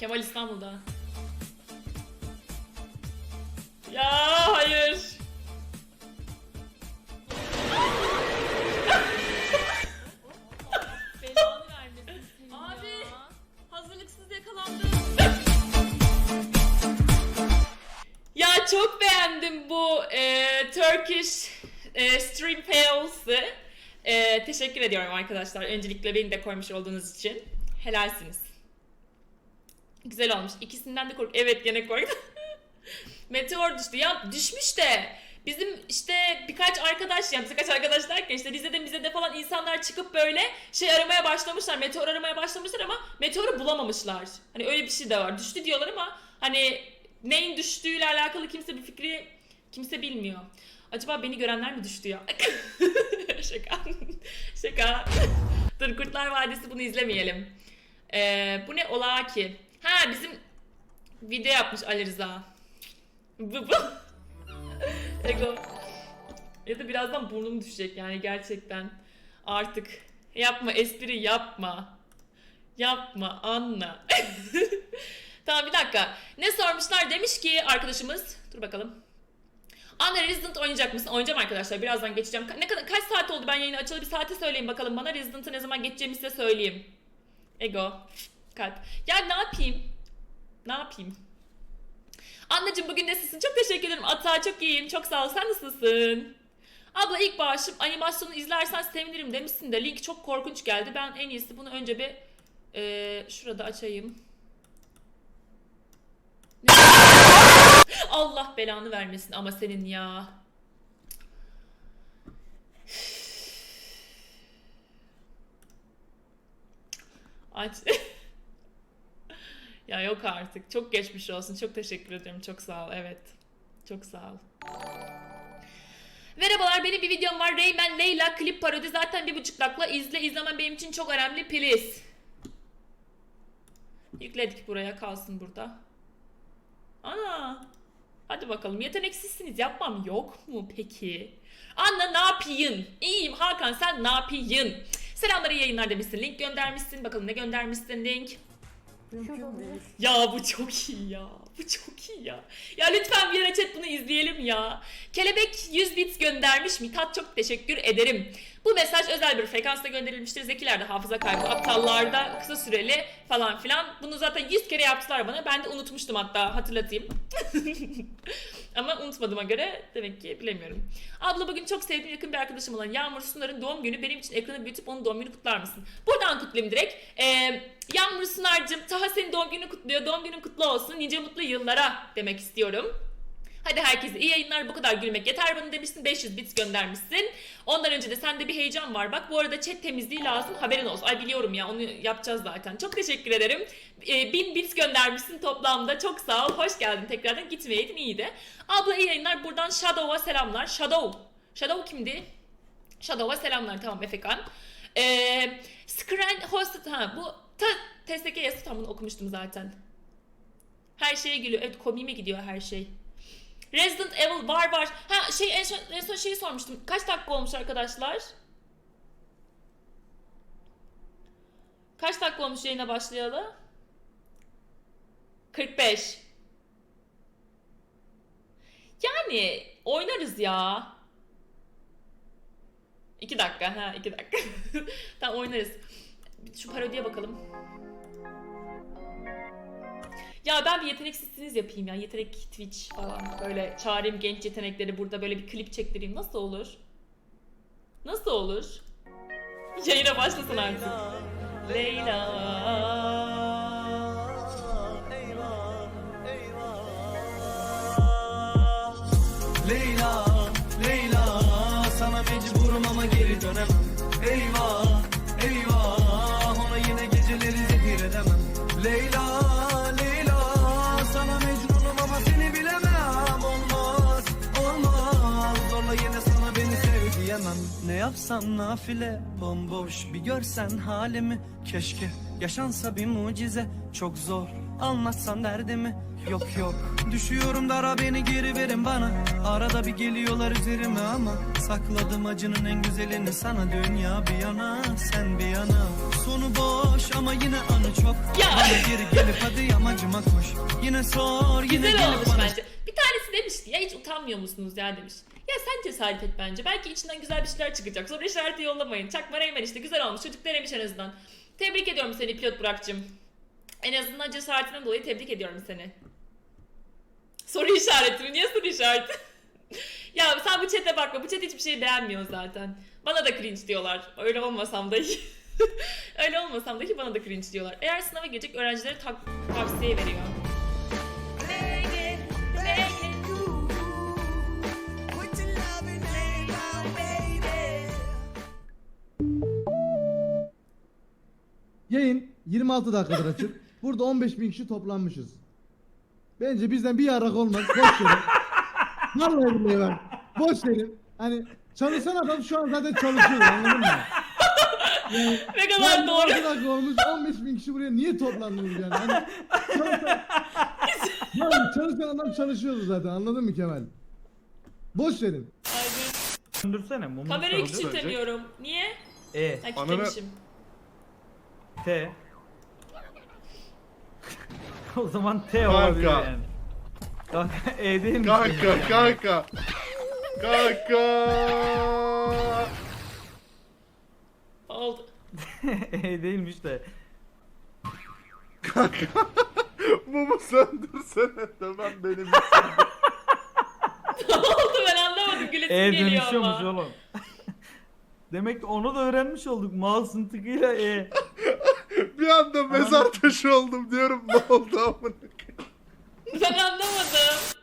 Kemal İstanbul'da. Ya hayır. Belanı vermesin senin Abi. ya. Hazırlıksız yakalandım. ya çok beğendim bu e, Turkish e, Stream Fails'ı. E, teşekkür ediyorum arkadaşlar. Öncelikle beni de koymuş olduğunuz için. Helalsiniz. Güzel olmuş. İkisinden de kork. Evet gene korktum. Meteor düştü. Ya düşmüş de bizim işte birkaç arkadaş yani birkaç arkadaş derken işte Rize'de Rize'de falan insanlar çıkıp böyle şey aramaya başlamışlar. Meteor aramaya başlamışlar ama meteoru bulamamışlar. Hani öyle bir şey de var. Düştü diyorlar ama hani neyin düştüğüyle alakalı kimse bir fikri kimse bilmiyor. Acaba beni görenler mi düştü ya? Şaka. Şaka. Dur Kurtlar Vadisi bunu izlemeyelim. Ee, bu ne ola ki? Ha bizim video yapmış Ali Rıza. Bu bu. Ego. Ya da birazdan burnum düşecek yani gerçekten. Artık yapma espri yapma. Yapma anla. tamam bir dakika. Ne sormuşlar demiş ki arkadaşımız. Dur bakalım. Anna Resident oynayacak mısın? Oynayacağım arkadaşlar. Birazdan geçeceğim. Ne kadar kaç saat oldu ben yayını açalı bir saate söyleyin bakalım bana. Resident'ı ne zaman geçeceğimi size söyleyeyim. Ego. Kalp. Ya ne yapayım? Ne yapayım? Anneciğim bugün nasılsın? Çok teşekkür ederim. Ata çok iyiyim. Çok sağ ol. Sen nasılsın? Abla ilk bağışım animasyonu izlersen sevinirim demişsin de link çok korkunç geldi. Ben en iyisi bunu önce bir eee, şurada açayım. Ne? Allah belanı vermesin ama senin ya. Aç. ya yok artık. Çok geçmiş olsun. Çok teşekkür ederim. Çok sağ ol. Evet. Çok sağ ol. Merhabalar benim bir videom var. Reymen Leyla klip parodi. Zaten bir buçuk dakika. izle. izlemen benim için çok önemli. Please. Yükledik buraya. Kalsın burada. Ana. Hadi bakalım. Yeteneksizsiniz. Yapmam yok mu peki? Anna ne yapayım? İyiyim Hakan sen ne yapayım? Selamları yayınlar demişsin. Link göndermişsin. Bakalım ne göndermişsin link. Ya bu çok iyi ya. Bu çok iyi ya. Ya lütfen bir yere chat bunu izleyelim ya. Kelebek 100 bits göndermiş. Mithat çok teşekkür ederim. Bu mesaj özel bir frekansla gönderilmiştir. Zekilerde hafıza kaybı, aptallarda kısa süreli falan filan. Bunu zaten 100 kere yaptılar bana. Ben de unutmuştum hatta hatırlatayım. Ama unutmadığıma göre demek ki bilemiyorum. Abla bugün çok sevdiğim yakın bir arkadaşım olan Yağmur Sunar'ın doğum günü. Benim için ekranı büyütüp onun doğum günü kutlar mısın? Buradan kutlayayım direkt. Ee, Yağmur Sunar'cığım Taha senin doğum günü kutluyor. Doğum günün kutlu olsun. Nice mutlu yıllara demek istiyorum. Hadi herkese iyi yayınlar bu kadar gülmek yeter bana demişsin 500 bits göndermişsin. Ondan önce de sende bir heyecan var. Bak bu arada chat temizliği lazım haberin olsun. Ay biliyorum ya onu yapacağız zaten. Çok teşekkür ederim. Ee, 1000 bits göndermişsin toplamda. Çok sağ ol. Hoş geldin tekrardan. Gitmeyeydin iyiydi. Abla iyi yayınlar. Buradan Shadow'a selamlar. Shadow. Shadow kimdi? Shadow'a selamlar. Tamam Efekan. Ee, Scran Hosted. Ha bu ta, TSK yazı tam bunu okumuştum zaten. Her şeye gülüyor. Evet komiğime gidiyor her şey. Resident Evil var var. Ha şey en son, en son şeyi sormuştum. Kaç dakika olmuş arkadaşlar? Kaç dakika olmuş yayına başlayalı? 45. Yani oynarız ya. 2 dakika ha 2 dakika. tamam oynarız. Şu parodiye bakalım. Ya ben bir yeteneksizsiniz yapayım ya. Yetenek Twitch falan. Böyle çağırayım genç yetenekleri burada böyle bir klip çektireyim. Nasıl olur? Nasıl olur? Yayına başlasın artık. Leyla. Leyla, Leyla yapsam nafile Bomboş bir görsen halimi. Keşke Yaşansa bir mucize çok zor Anlatsam derdimi. Yok yok Düşüyorum dara beni geri verin bana. Arada bir geliyorlar üzerime ama Sakladım acının en güzelini sana. Dünya bir yana sen bir yana. Sonu boş ama yine anı çok. Ya. Bana geri gelip hadi yamacıma koş. Yine sor yine Güzel gelip olmuş bana bence. Tanesi demişti ya hiç utanmıyor musunuz ya demiş. Ya sen cesaret et bence. Belki içinden güzel bir şeyler çıkacak. Sonra işareti yollamayın. Çakma Reymen işte güzel olmuş. Çocuk denemiş en azından. Tebrik ediyorum seni pilot Burak'cığım. En azından cesaretinden dolayı tebrik ediyorum seni. Soru işareti mi? Niye soru işareti? ya sen bu chat'e bakma. Bu chat hiçbir şey beğenmiyor zaten. Bana da cringe diyorlar. Öyle olmasam da Öyle olmasam da ki bana da cringe diyorlar. Eğer sınava girecek öğrencilere tavsiye veriyor. Yayın 26 dakikadır açık. Burada 15 bin kişi toplanmışız. Bence bizden bir yarak olmaz. Boş verin. Vallahi billahi bak. Boş verin. Hani çalışan adam şu an zaten çalışıyor anladın mı? Yani, Ne kadar yani doğru. 26 dakika olmuş 15 bin kişi buraya niye toplandınız yani? Hani çalışan, yani çalışan adam çalışıyordu zaten anladın mı Kemal? Boş verin. Söndürsene mumu Kamerayı söndür. küçültemiyorum. Niye? E, Ha kilitlemişim. T. o zaman T Kanka. olabilir yani. Kanka E değilmiş. Kanka kanka. Kanka. Oldu. e değilmiş de. Kanka. Mumu söndürsene de ben benim. ne oldu ben anlamadım. Gülesim E geliyor dönüşüyormuş ama. oğlum. Demek ki onu da öğrenmiş olduk. Mouse'un tıkıyla E. Bir anda mezar taşı oldum diyorum ne oldu amına. Ben anlamadım.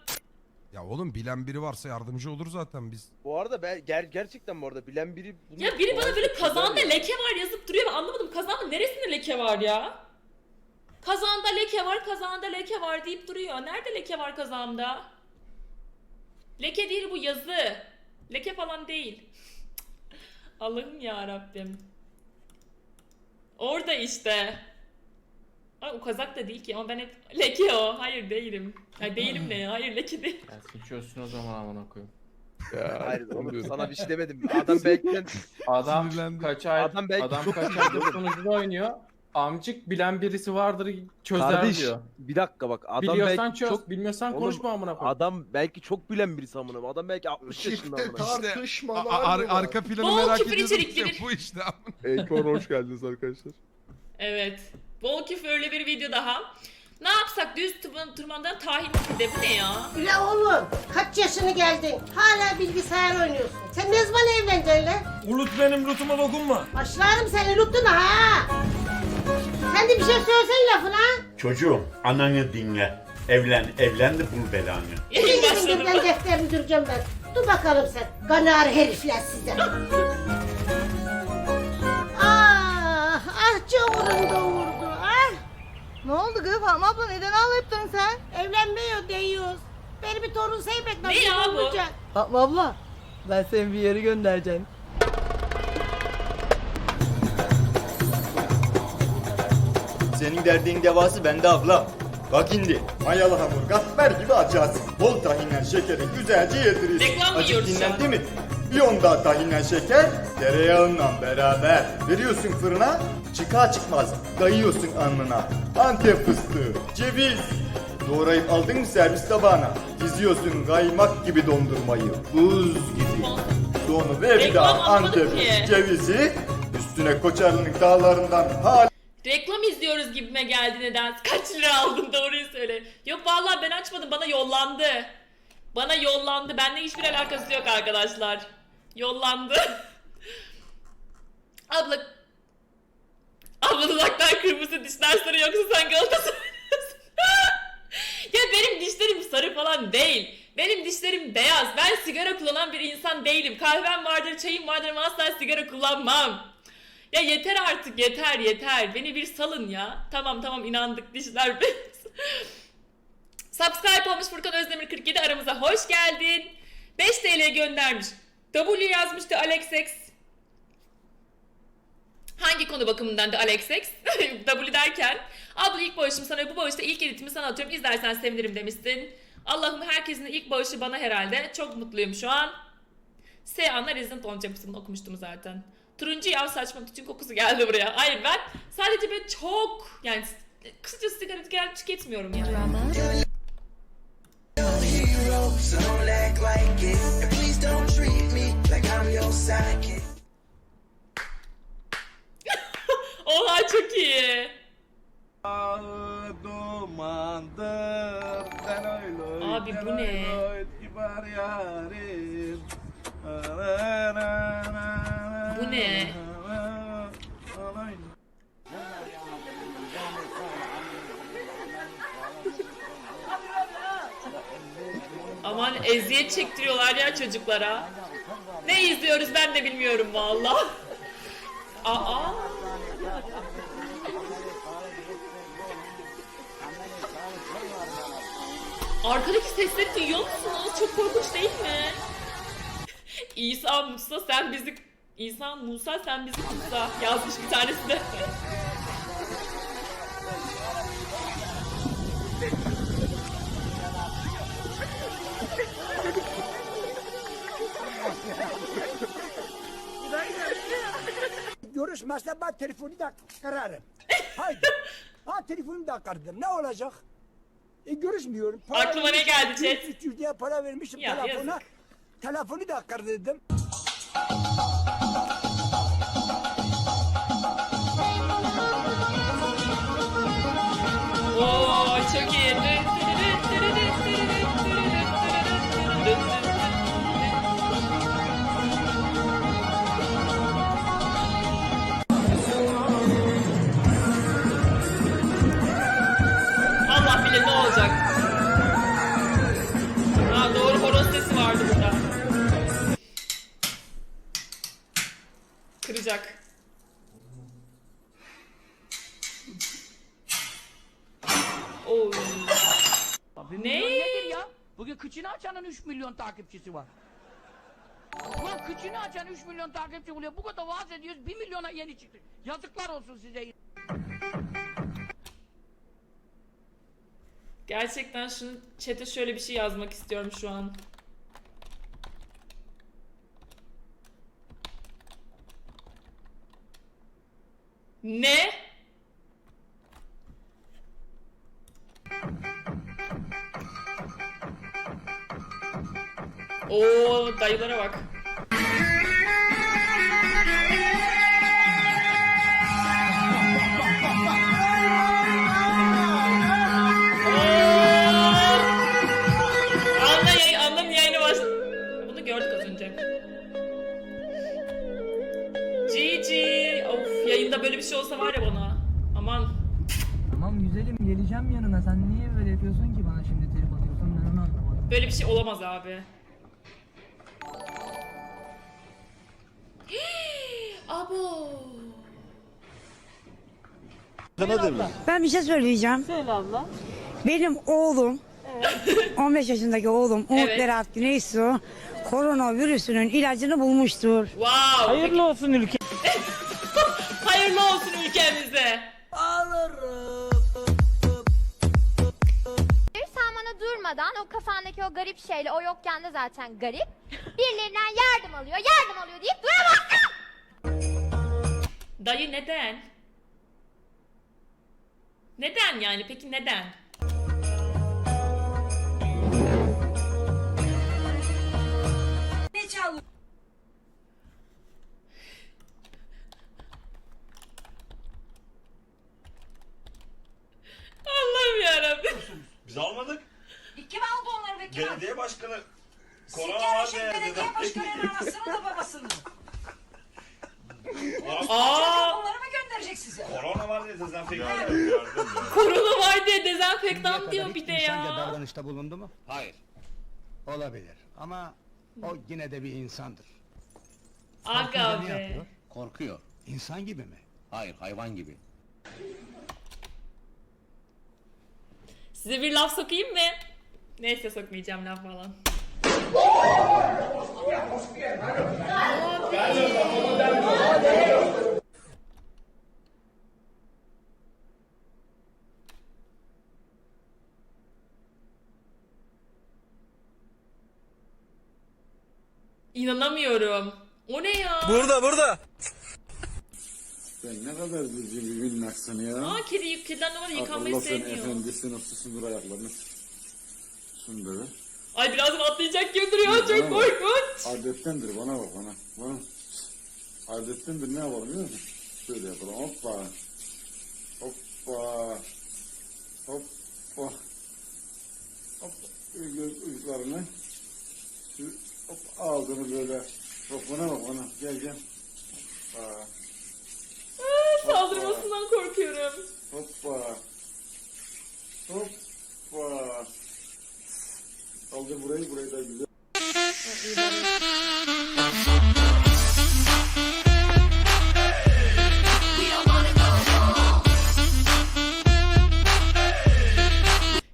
Ya oğlum bilen biri varsa yardımcı olur zaten biz. Bu arada ben ger gerçekten bu arada bilen biri bunu Ya biri bana böyle kazanda leke var yazıp duruyor. Ben anlamadım. Kazanda neresinde leke var ya? Kazanda leke var, kazanda leke var deyip duruyor. Nerede leke var kazanda? Leke değil bu yazı. Leke falan değil. Allah'ım ya Rabbim. Orada işte. Ay o kazak da değil ki ama ben hep leke o. Hayır değilim. Hayır değilim ne ya? Hayır leke değil. Gelsin çözsün o zaman amına koyayım. Hayır oğlum sana bir şey demedim. Adam belki Adam Sinirlendim. kaç ay Adam belki adam kaç aydır sunucuda oynuyor. Amcık bilen birisi vardır çözer kardeş diyor. bir dakika bak adam Biliyorsan belki çöz, çok bilmiyorsan Oğlum, konuşma amına koyayım. adam belki çok bilen birisi amına. Adam belki 60 yaşında amına. A- tartışmalar ar- mı var? arka planı Bol merak küfür ediyordum. bir- Bu işte. Ekor hoş geldiniz arkadaşlar. Evet. Bol küfürlü bir video daha. Ne yapsak düz tırman- tırmandan tahin pide bu ne ya? Ya oğlum kaç yaşını geldin? Hala bilgisayar oynuyorsun. Sen ne zaman evleneceksin lan? Ulut benim lutuma dokunma Başlarım seni unuttun ha. Sen de bir şey söylesene lafına. Çocuğum ananı dinle. Evlen, evlen de bul belanı. Başladı. ben defterini duracağım ben. Dur bakalım sen. Ganar herifler size. ah, ah çavurum doğurdu. Ah. Ne oldu kız Fatma abla neden ağlayıp sen? Evlenmiyor diyoruz. Beni bir torun sevmek Ne nasıl ya bu? olacak? Fatma abla ben seni bir yere göndereceğim. Senin derdin devası bende abla. Bak şimdi. Mayalı hamur katmer gibi açarsın. Bol tahinle şekeri güzelce yedirirsin. Reklam mı Acık yiyoruz şu dinlendi mi? Bir on daha tahinle şeker tereyağınla beraber veriyorsun fırına çıkar çıkmaz dayıyorsun alnına. Antep fıstığı, ceviz. Doğrayıp aldın mı servis tabağına? Diziyorsun kaymak gibi dondurmayı. Buz gibi. Sonra ve bir Reklam daha anlamadım Antep ki. cevizi. Üstüne Koçarlı'nın dağlarından hal İzliyoruz gibime geldi neden? Kaç lira aldın doğruyu söyle. Yok vallahi ben açmadım bana yollandı. Bana yollandı. Bende hiçbir alakası yok arkadaşlar. Yollandı. Abla Abla dudaklar kırmızı dişler sarı yoksa sen Galatasaraylısın. ya benim dişlerim sarı falan değil. Benim dişlerim beyaz. Ben sigara kullanan bir insan değilim. Kahvem vardır, çayım vardır ama asla sigara kullanmam. Ya yeter artık yeter yeter. Beni bir salın ya. Tamam tamam inandık dişler beyaz. Subscribe olmuş Furkan Özdemir 47 aramıza hoş geldin. 5 TL göndermiş. W yazmıştı Alexex. Hangi konu bakımından da Alexex? W derken. Abla ilk bağışım sana bu bağışta ilk editimi sana atıyorum. İzlersen sevinirim demişsin. Allah'ım herkesin ilk bağışı bana herhalde. Çok mutluyum şu an. S anla Resident olacakmışsın okumuştum zaten. Turuncu yav saçma tütün kokusu geldi buraya. Hayır ben sadece böyle çok yani kısacası sigara gel tüketmiyorum yani. Oha çok iyi. Abi bu ne? Ne? Aman eziyet çektiriyorlar ya çocuklara. Ne izliyoruz ben de bilmiyorum valla. Aa. Arkadaki sesleri duyuyor musunuz? Çok korkunç değil mi? İsa Musa sen bizi İsa Musa sen bizi kutsa yazmış bir tanesi de. Görüşmezse ben telefonu da kırarım. Haydi. Ha telefonu da kırdım. Ne olacak? E görüşmüyorum. Aklıma ne geldi chat? 300 diye para vermişim Ya, telefona. yazık. Telefonu da kırdırdım. Açanın 3 milyon takipçisi var. Ulan kıçını açan 3 milyon takipçi buluyor. Bu kadar vaaz ediyoruz 1 milyona yeni çıktı. Yazıklar olsun size. Gerçekten şunu chat'e şöyle bir şey yazmak istiyorum şu an. Ne? Az önce. GG. Of yayında böyle bir şey olsa var ya bana. Aman. Tamam güzelim geleceğim yanına. Sen niye böyle yapıyorsun ki bana şimdi trip atıyorsun ben onu anlamadım. Böyle bir şey olamaz abi. Abo. Ben bir şey söyleyeceğim. Söyle abla. Benim oğlum 15 yaşındaki oğlum Umut Evet. Berat Güneysu koronavirüsünün ilacını bulmuştur. Wow. Hayırlı olsun ülke. Hayırlı olsun ülkemize. Sen bana durmadan o kafandaki o garip şeyle o yokken de zaten garip. Birilerinden yardım alıyor, yardım alıyor deyip duramazsın. Dayı neden? Neden yani? Peki neden? Ne çal? Allah'ım yarabbim. Biz almadık. Kim aldı onları be kim? Belediye başkanı korona Siktir var şimdi diye belediye başkanının anasını da babasını. Aa, Onları mı gönderecek size? Korona var diye dezenfektan korona var diye dezenfektan diyor bir de ya. davranışta bulundu mu? Hayır. Olabilir. Ama o yine de bir insandır. Aga be. Korkuyor. İnsan gibi mi? Hayır hayvan gibi. Size bir laf sokayım mı? Neyse sokmayacağım laf falan. İnanamıyorum. O ne ya? Burada burada. Sen ne kadar düzgün bir minnaksın ya. Aa kedi kirlenme var yıkanmayı Akıllı sen sevmiyor. efendi sınıfsızın dur ayaklarını. Sundur. Ay birazdan atlayacak gibi duruyor. Çok korkunç. Adettendir bana bak bana. bana. Adettendir ne yapalım biliyor musun? Şöyle yapalım hoppa. Hoppa. Hoppa. Hop. Göz uçlarını. Hop ağzını böyle. Bak bana bak bana. Gel gel. Hoppa. Saldırmasından korkuyorum. Hoppa. Hoppa. Kaldır burayı burayı da güzel.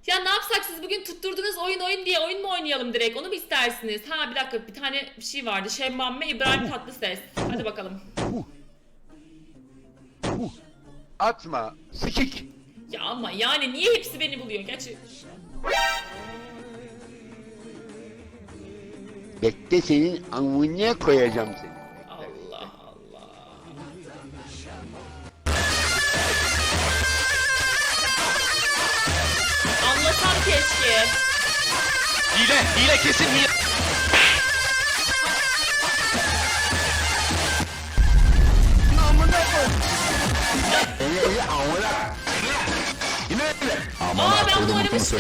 Ya ne yapsak siz bugün tutturdunuz oyun oyun diye oyun mu oynayalım direkt onu mu istersiniz? Ha bir dakika bir tane bir şey vardı. Şemmamme İbrahim Tatlıses. Hadi bakalım. Atma. Sikik. Ya ama yani niye hepsi beni buluyor? Gerçi Bekle senin amına koyacağım seni. Allah Allah. Anlasam keşke. Hile hile kesin hile. Aa ben bunu oynamıştım.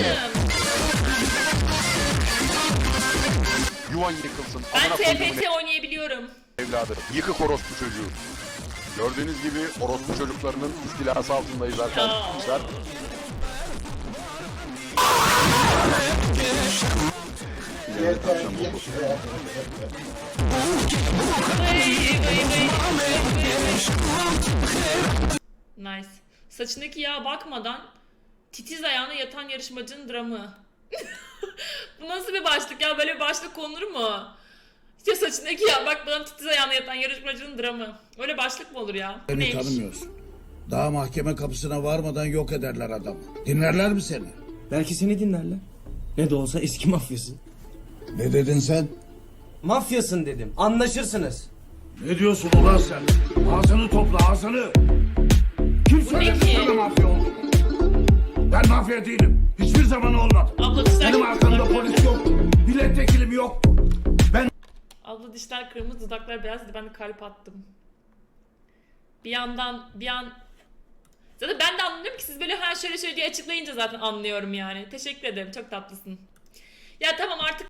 Yuvan yıkılsın. Ben Amına koyduğumun TFT oynayabiliyorum. evladı. Yıkık orospu çocuğu. Gördüğünüz gibi orospu çocuklarının istilası altındayız arkadaşlar. Nice. Saçındaki yağa bakmadan titiz ayağına yatan yarışmacının dramı. Bu nasıl bir başlık ya? Böyle bir başlık konulur mu? İşte saçındaki yağ bakmadan titiz ayağına yatan yarışmacının dramı. Öyle başlık mı olur ya? Bu neymiş? Daha mahkeme kapısına varmadan yok ederler adamı. Dinlerler mi seni? Belki seni dinlerler. Ne de olsa eski mafyasın. Ne dedin sen? Mafyasın dedim. Anlaşırsınız. Ne diyorsun ulan sen? Ağzını topla ağzını. Kim söyledi ki? sana mafya olduğunu? Ben mafya değilim. Zaman olmadım. Abla dişler Benim arkamda polis yok. Milletvekilim yok. Abla dişler kırmızı, dudaklar beyaz. Ben kalp attım. Bir yandan bir an Zaten ben de anlıyorum ki siz böyle her şöyle şöyle diye açıklayınca zaten anlıyorum yani. Teşekkür ederim. Çok tatlısın. Ya tamam artık